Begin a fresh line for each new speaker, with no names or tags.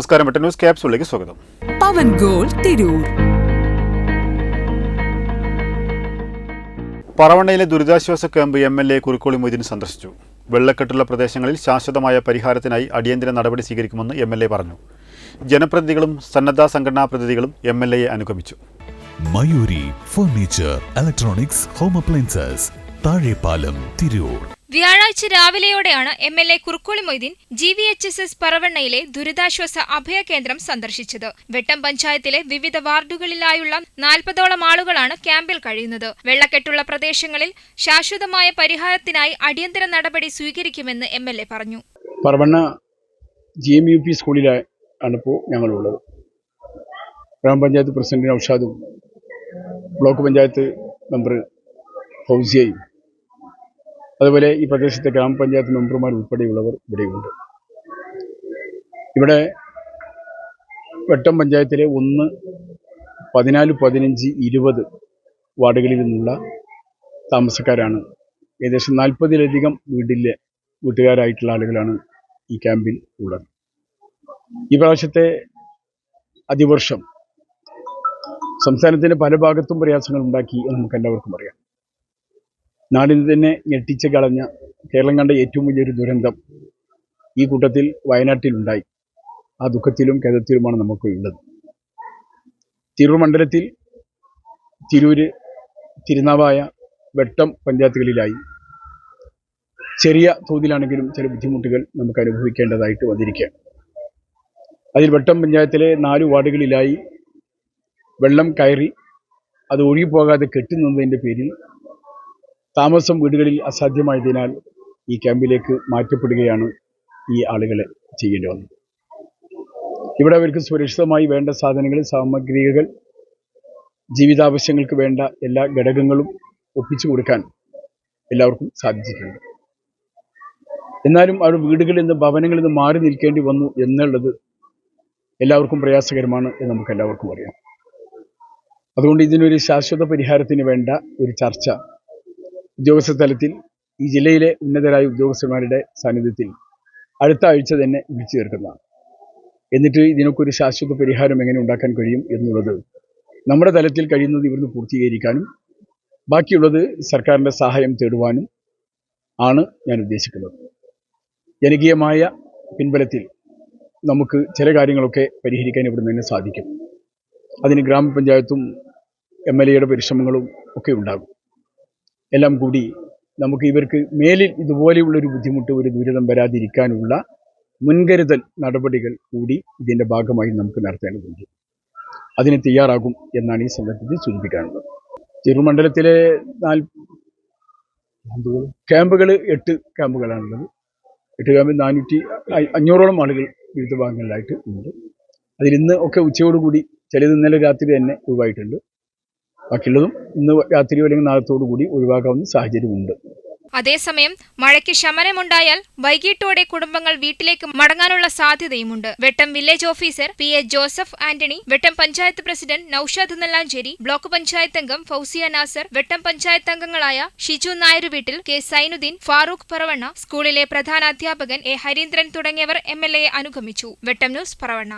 നമസ്കാരം. എട്ട് ന്യൂസ് ക്യാപ്സുകളിലേക്ക് സ്വാഗതം.
പവൻ ഗോൾ തിരൂർ.
പറവണ്ണയിലെ ദുരിതാശ്വാസ camp M L A Kurikkoli Moideen സന്ദർശിച്ചു. വെള്ളക്കെട്ടുള്ള പ്രദേശങ്ങളിൽ ശാശ്വതമായ പരിഹാരത്തിനായി അടിയന്തര നടപടി സ്വീകരിക്കുമെന്ന് എം എൽ എ പറഞ്ഞു. ജനപ്രതിനിധികളും സന്നദ്ധ സംഘടനാ പ്രതിനിധികളും എം എൽ എയെ അനുഗമിച്ചു.
Mayuri furniture electronics home appliances Thazhepalam Tirur.
വ്യാഴാഴ്ച രാവിലെയോടെയാണ് M L A Kurukkoli Moideen G V H S S പറവണ്ണയിലെ ദുരിതാശ്വാസ അഭയ കേന്ദ്രം സന്ദർശിച്ചത്. വെട്ടം പഞ്ചായത്തിലെ വിവിധ വാർഡുകളിലായുള്ള നാൽപ്പതോളം ആളുകളാണ് ക്യാമ്പിൽ കഴിയുന്നത്. വെള്ളക്കെട്ടുള്ള പ്രദേശങ്ങളിൽ ശാശ്വതമായ പരിഹാരത്തിനായി അടിയന്തര നടപടി സ്വീകരിക്കുമെന്ന് എം എൽ എ പറഞ്ഞു.
Paravanna G M U P സ്കൂളിലാണ് ഇപ്പോൾ ഞങ്ങളുള്ളത്. ഗ്രാമപഞ്ചായത്ത് പ്രസിഡന്റ് നൌഷാദും ബ്ലോക്ക് പഞ്ചായത്ത് മെമ്പർ ഫൗസിയയും അതുപോലെ ഈ പ്രദേശത്തെ ഗ്രാമപഞ്ചായത്ത് മെമ്പർമാർ ഉൾപ്പെടെയുള്ളവർ ഇവിടെയുണ്ട്. ഇവിടെ വെട്ടം പഞ്ചായത്തിലെ ഒന്ന് പതിനാല് പതിനഞ്ച് ഇരുപത് വാർഡുകളിൽ നിന്നുള്ള താമസക്കാരാണ്. ഏകദേശം നാൽപ്പതിലധികം വീട്ടിലെ വീട്ടുകാരായിട്ടുള്ള ആളുകളാണ് ഈ ക്യാമ്പിൽ ഉള്ളത്. ഈ പ്രാവശ്യത്തെ അതിവർഷം സംസ്ഥാനത്തിന്റെ പല ഭാഗത്തും പ്രയാസങ്ങൾ ഉണ്ടാക്കി എന്ന് നമുക്ക് എല്ലാവർക്കും അറിയാം. നാടിന് തന്നെ ഞെട്ടിച്ച് കളഞ്ഞ കേരളം കണ്ട ഏറ്റവും വലിയൊരു ദുരന്തം ഈ കൂട്ടത്തിൽ വയനാട്ടിലുണ്ടായി. ആ ദുഃഖത്തിലും ഖേദത്തിലുമാണ് നമുക്ക് ഉള്ളത് തിരൂർ മണ്ഡലത്തിൽ തിരൂര് തിരുനാവായ വെട്ടം പഞ്ചായത്തുകളിലായി. ചെറിയ തോതിലാണെങ്കിലും ചില ബുദ്ധിമുട്ടുകൾ നമുക്ക് അനുഭവിക്കേണ്ടതായിട്ട് വന്നിരിക്കുകയാണ്. അതിൽ വെട്ടം പഞ്ചായത്തിലെ നാല് വാർഡുകളിലായി വെള്ളം കയറി അത് ഒഴുകിപ്പോകാതെ കെട്ടുനിന്നതിന്റെ പേരിൽ താമസം വീടുകളിൽ അസാധ്യമായതിനാൽ ഈ ക്യാമ്പിലേക്ക് മാറ്റപ്പെടുകയാണ് ഈ ആളുകളെ ചെയ്യേണ്ടി വന്നത്. ഇവിടെ അവർക്ക് സുരക്ഷിതമായി വേണ്ട സാധനങ്ങൾ സാമഗ്രികൾ ജീവിതാവശ്യങ്ങൾക്ക് വേണ്ട എല്ലാ ഘടകങ്ങളും ഒപ്പിച്ചു കൊടുക്കാൻ എല്ലാവർക്കും സാധിച്ചിട്ടുണ്ട്. എന്നാലും അവർ വീടുകളിൽ നിന്ന് ഭവനങ്ങളിൽ നിന്ന് മാറി നിൽക്കേണ്ടി വന്നു എന്നുള്ളത് എല്ലാവർക്കും പ്രയാസകരമാണ് എന്ന് നമുക്ക് എല്ലാവർക്കും അറിയാം. അതുകൊണ്ട് ഇതിനൊരു ശാശ്വത പരിഹാരത്തിന് വേണ്ട ഒരു ചർച്ച ഉദ്യോഗസ്ഥ തലത്തിൽ ഈ ജില്ലയിലെ ഉന്നതരായ ഉദ്യോഗസ്ഥന്മാരുടെ സാന്നിധ്യത്തിൽ അടുത്ത ആഴ്ച തന്നെ വിളിച്ചു ചേർക്കുന്നതാണ് എന്നിട്ട് ഇതിനൊക്കെ ശാശ്വത പരിഹാരം എങ്ങനെ ഉണ്ടാക്കാൻ കഴിയും എന്നുള്ളത് നമ്മുടെ തലത്തിൽ കഴിയുന്നത് ഇവിടുന്ന് പൂർത്തീകരിക്കാനും ബാക്കിയുള്ളത് സർക്കാരിന്റെ സഹായം തേടുവാനും ആണ് ഞാൻ ഉദ്ദേശിക്കുന്നത്. ജനകീയമായ പിൻബലത്തിൽ നമുക്ക് ചില കാര്യങ്ങളൊക്കെ പരിഹരിക്കാൻ ഇവിടെ നിന്ന് സാധിക്കും. അതിന് ഗ്രാമപഞ്ചായത്തും എം എൽ എയുടെ പരിശ്രമങ്ങളും ഒക്കെ ഉണ്ടാകും. എല്ലാം കൂടി നമുക്ക് ഇവർക്ക് മേലിൽ ഇതുപോലെയുള്ളൊരു ബുദ്ധിമുട്ട് ഒരു ദുരിതം വരാതിരിക്കാനുള്ള മുൻകരുതൽ നടപടികൾ കൂടി ഇതിന്റെ ഭാഗമായി നമുക്ക് നടത്തേണ്ടതുണ്ട്. അതിന് തയ്യാറാകും എന്നാണ് ഈ സന്ദർഭത്തിൽ സൂചിപ്പിക്കാനുള്ളത്. ചെറുമണ്ഡലത്തിലെ നാല് ക്യാമ്പുകൾ എട്ട് ക്യാമ്പുകളാണുള്ളത്. എട്ട് ക്യാമ്പിൽ നാനൂറ്റി അഞ്ഞൂറോളം ആളുകൾ വിവിധ ഭാഗങ്ങളിലായിട്ട് ഉണ്ട്. അതിൽ ഇന്ന് ഒക്കെ ഉച്ചയോടുകൂടി ചിലത് ഇന്നലെ രാത്രി തന്നെ ഒഴിവായിട്ടുണ്ട്. ബാക്കിയുള്ളതും ഇന്ന് രാത്രിയോ അല്ലെങ്കിൽ നാളത്തോടു കൂടി ഒഴിവാക്കാവുന്ന സാഹചര്യമുണ്ട്.
അതേസമയം മഴയ്ക്ക് ശമനമുണ്ടായാൽ വൈകിട്ടോടെ കുടുംബങ്ങൾ വീട്ടിലേക്ക് മടങ്ങാനുള്ള സാധ്യതയുമുണ്ട്. Vettom village officer P A Joseph Antony Vettom panchayat president Noushad Nellancheri block panchayat അംഗം ഫൗസിയ നാസർ വെട്ടം പഞ്ചായത്ത് അംഗങ്ങളായ ഷിജു നായരു വീട്ടിൽ കെ സൈനുദ്ദീൻ ഫാറൂഖ് പറവണ്ണ സ്കൂളിലെ പ്രധാന അധ്യാപകൻ എ ഹരീന്ദ്രൻ തുടങ്ങിയവർ എം എൽ എയെ അനുഗമിച്ചു. വെട്ടം ന്യൂസ് പറവണ്ണ.